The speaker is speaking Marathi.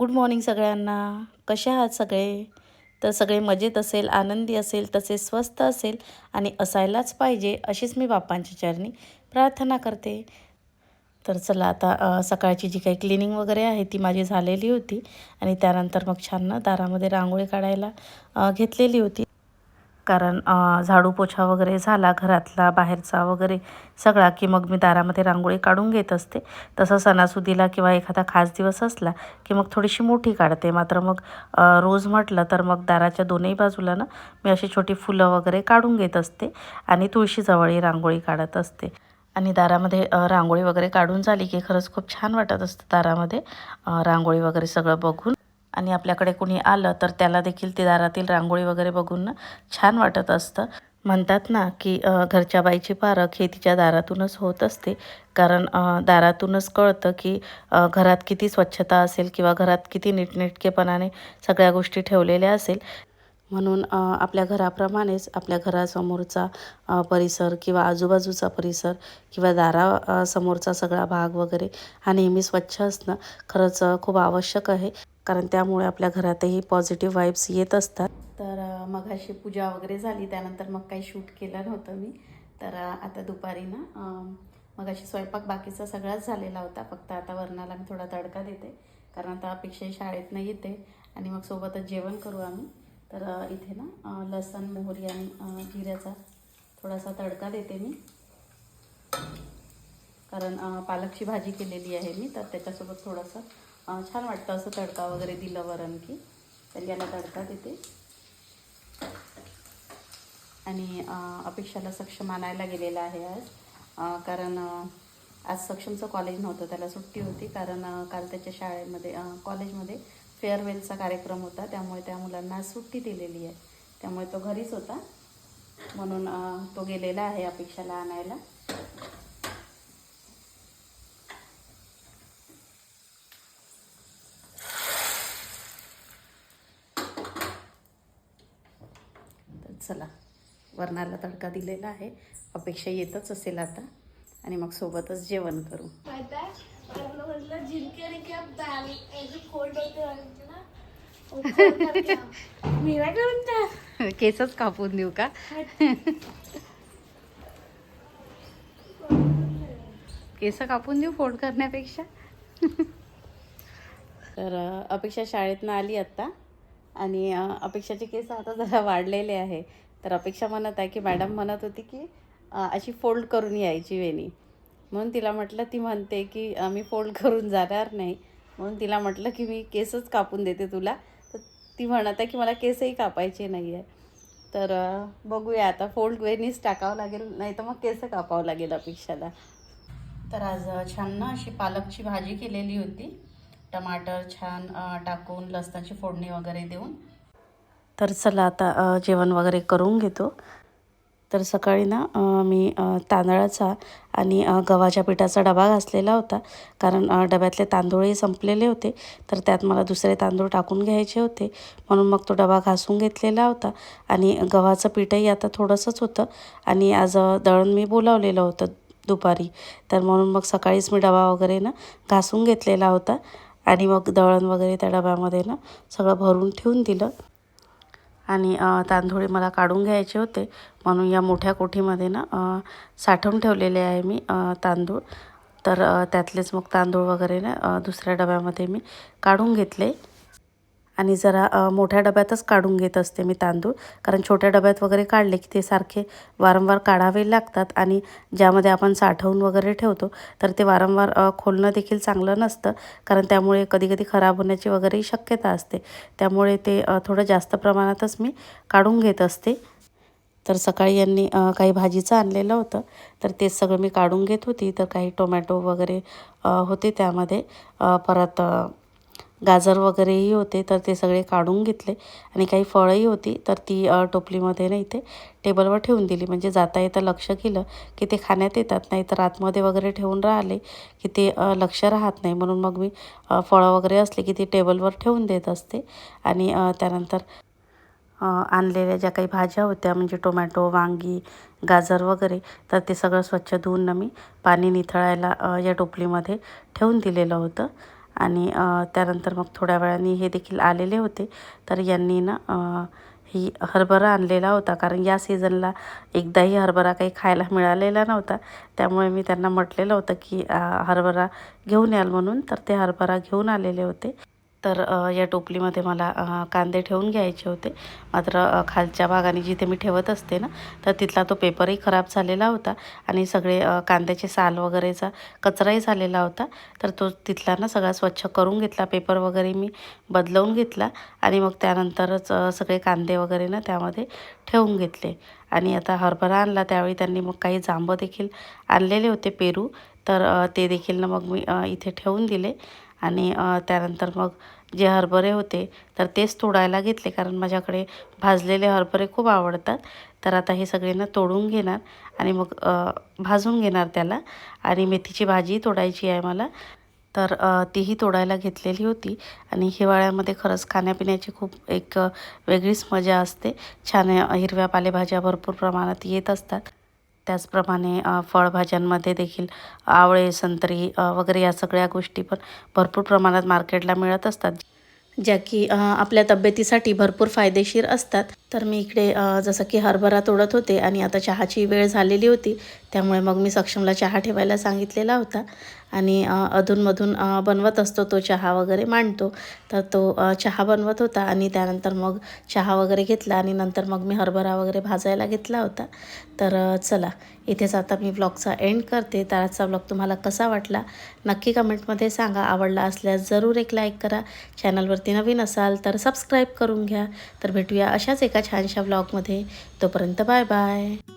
गुड मॉर्निंग सगळ्यांना. कसे आहात सगळे? तर सगळे मजेत असेल आनंदी असेल तसेच स्वस्त असेल आणि असायलाच पाहिजे अशीच मी बाप्पांच्या चरणी प्रार्थना करते. तर चला आता सकाळची जी काही क्लिनिंग वगैरे आहे ती माझी झालेली होती आणि त्यानंतर मग छान दारामध्ये रांगोळी काढायला घेतलेली होती. कारण झाडू पोछा वगैरे झाला घरातला बाहेरचा वगैरे सगळा की मग मी दारामध्ये रांगोळी काढून घेत असते. तसं सणासुदीला किंवा एखादा खास दिवस असला की मग थोडीशी मोठी काढते. मात्र मग रोज म्हटलं तर मग दाराच्या दोन्ही बाजूला ना मी अशी छोटी फुलं वगैरे काढून घेत असते आणि तुळशीजवळही रांगोळी काढत असते. आणि दारामध्ये रांगोळी वगैरे काढून झाली की खरंच खूप छान वाटत असतं दारामध्ये रांगोळी वगैरे सगळं बघून. आणि आपल्याकडे कुणी आलं तर त्याला देखील ते दारातील रांगोळी वगैरे बघून छान वाटत असतं. म्हणतात ना की घरच्या बाईची पारख हे तिच्या दारातूनच होत असते. कारण दारातूनच कळतं की घरात किती स्वच्छता असेल किंवा घरात किती नीटनेटकेपणाने सगळ्या गोष्टी ठेवलेल्या असेल. म्हणून आपल्या घराप्रमाणेच आपल्या घरासमोरचा परिसर किंवा आजूबाजूचा परिसर किंवा दारा समोरचा सगळा भाग वगैरे हा नेहमी स्वच्छ असणं खरंच खूप आवश्यक आहे. कारण त्यामुळे आपल्या घरातही पॉझिटिव्ह वाईब्स येत असतात. तर मग अशी पूजा वगैरे झाली त्यानंतर मग काही शूट केलं नव्हतं मी. तर आता दुपारी ना मग अशी स्वयंपाक बाकीचा सगळाच झालेला होता. फक्त आता वरणाला मी थोडा तडका देते कारण आता अपेक्षाही शाळेतनं येते. आणि मग सोबतच जेवण करू आम्ही. तर इथे ना लसण मोहरी आणि जिऱ्याचा थोडासा तडका देते मी. कारण पालकची भाजी केलेली आहे मी तर त्याच्यासोबत थोडासा छान वाटतं असं तडका वगैरे दिलं वरण की. तर याला तडका देते. आणि अपेक्षाला सक्षम आणायला गेलेला आहे आज. कारण आज सक्षमचं कॉलेज नव्हतं त्याला सुट्टी होती. कारण काल त्याच्या शाळेमध्ये कॉलेजमध्ये फेअरवेलचा कार्यक्रम होता. त्यामुळे त्या मुलांना आज सुट्टी दिलेली आहे. त्यामुळे तो घरीच होता. म्हणून तो गेलेला आहे अपेक्षाला आणायला तर चला. वरणाला तडका दिलेला आहे. अपेक्षा येतच असेल आता. आणि मग सोबतच जेवण करू. केसच कापून देऊ का? केस कापून देऊ फोड करण्यापेक्षा? तर अपेक्षा शाळेतनं आली आत्ता आणि अपेक्षाचे केस आता जरा वाढलेले आहे. तर अपेक्षा म्हणत आहे की मॅडम म्हणत होती की अशी फोल्ड करून यायची वेणी. म्हणून तिला म्हटलं ती म्हणते की मी फोल्ड करून जाणार नाही. म्हणून तिला म्हटलं की मी केसच कापून देते तुला. तर ती म्हणत आहे की मला केसही कापायचे नाही आहे तर बघूया आता फोल्ड वेणीच टाकावं लागेल नाही तर मग केस कापावं लागेल अपेक्षाला. तर आज छान ना अशी पालकची भाजी केलेली होती. टमाटर छान टाकून लसणाची फोडणी वगैरे देऊन. तर चला आता जेवण वगैरे करून घेतो. तर सकाळी ना मी तांदळाचा आणि गव्हाच्या पिठाचा डबा घासलेला होता. कारण डब्यातले तांदूळही संपलेले होते. तर त्यात मला दुसरे तांदूळ टाकून घ्यायचे होते. म्हणून मग तो डबा घासून घेतलेला होता. आणि गव्हाचं पीठही आता थोडंसंच होतं. आणि आज दळण मी बोलावलेलं होतं दुपारी. तर म्हणून मग सकाळीच मी डबा वगैरे ना घासून घेतलेला होता. आणि मग दळण वगैरे त्या डब्यामध्ये ना सगळं भरून ठेवून दिलं. आणि तांदूळ मला काढून घ्यायचे होते. म्हणून या मोठ्या कोठीमध्ये ना साठवून ठेवलेले आहे मी तांदूळ. तर त्यातलेच मग तांदूळ वगैरे ना दुसऱ्या डब्यामध्ये मी काढून घेतले. आणि जरा मोठ्या डब्यातच काढून घेत असते मी तांदूळ. कारण छोट्या डब्यात वगैरे काढले की ते सारखे वारंवार काढावे लागतात आणि ज्यामध्ये आपण साठवून वगैरे ठेवतो तर ते वारंवार खोलणं देखील चांगलं नसतं. कारण त्यामुळे कधी कधी खराब होण्याची वगैरेही शक्यता असते. त्यामुळे ते थोडं जास्त प्रमाणातच मी काढून घेत असते. तर सकाळी यांनी काही भाजीचं आणलेलं होतं. तर ते सगळं मी काढून घेत होती. तर काही टोमॅटो वगैरे होते त्यामध्ये. परत गाजर वगैरेही होते तर ते सगळे काढून घेतले. आणि काही फळंही होती तर ती टोपलीमध्ये ना इथे टेबलवर ठेवून दिली. म्हणजे जाता येता लक्ष केलं की ते खाण्यात येतात नाही तर आतमध्ये वगैरे ठेवून राहिले की ते लक्ष राहत नाही. म्हणून मग मी फळं वगैरे असले की ती टेबलवर ठेवून देत असते. आणि त्यानंतर आणलेल्या ज्या काही भाज्या होत्या म्हणजे टोमॅटो वांगी गाजर वगैरे तर ते सगळं स्वच्छ धुवून मी पाणी निथळायला या टोपलीमध्ये ठेवून दिलेलं होतं. आणि त्यानंतर मग थोड्या वेळाने हे देखील आलेले होते. तर यांनी ना ही हरभरा आणलेला होता. कारण या सीझनला एकदाही हरभरा काही खायला मिळालेला नव्हता. त्यामुळे मी त्यांना म्हटलेलं होतं की हरभरा घेऊन याल म्हणून. तर ते हरभरा घेऊन आलेले होते. तर या टोपलीमध्ये मला कांदे ठेवून घ्यायचे होते. मात्र खालच्या भागाने जिथे मी ठेवत असते ना तर तिथला तो पेपरही खराब झालेला होता आणि सगळे कांद्याचे साल वगैरेचा कचराही झालेला होता. तर तो तिथला ना सगळा स्वच्छ करून घेतला पेपर वगैरे मी बदलवून घेतला आणि मग त्यानंतरच सगळे कांदे वगैरे ना त्यामध्ये ठेवून घेतले. आणि आता हरभरा आणला त्यावेळी त्यांनी मग काही जांबं देखील आणलेले होते पेरू. तर ते देखील ना मग मी इथे ठेवून दिले. आणि त्यानंतर मग जे हरभरे होते तर तेच तोडायला घेतले. कारण माझ्याकडे भाजलेले हरभरे खूप आवडतात. तर आता हे सगळ्यांना तोडून घेणार आणि मग भाजून घेणार त्याला. आणि मेथीची भाजी तोडायची आहे मला. तर तीही तोडायला घेतलेली होती. आणि हिवाळ्यामध्ये खरंच खाण्यापिण्याची खूप एक वेगळीच मजा असते. छान हिरव्या पालेभाज्या भरपूर प्रमाणात येत असतात. त्याचप्रमाणे फळभाज्यांमध्ये देखील आवळे संत्री वगैरे या सगळ्या गोष्टी पण भरपूर प्रमाणात मार्केटला मिळत असतात. ज्या की आपल्या तब्येतीसाठी भरपूर फायदेशीर असतात. तर मी इकडे जसं की हरभरा तोडत होते आणि आता चहाची वेळ झालेली होती त्यामुळे मग मी सक्षमला चहा ठेवायला सांगितलेला होता. आणि अधूनमधून बनवत असतो तो चहा वगैरे मांडतो. तर तो चहा बनवत होता आणि त्यानंतर मग चहा वगैरे घेतला आणि नंतर मग मी हरभरा वगैरे भाजायला घेतला होता. तर चला इथेच आता मी ब्लॉगचा एंड करते. तर आजचा ब्लॉग तुम्हाला कसा वाटला? नक्की कमेंटमध्ये सांगा. आवडला असल्यास जरूर एक लाईक करा. चॅनलवरती नवीन असाल तर सबस्क्राईब करून घ्या. तर भेटूया अशाच एका छानशा ब्लॉगमध्ये. तोपर्यंत बाय बाय.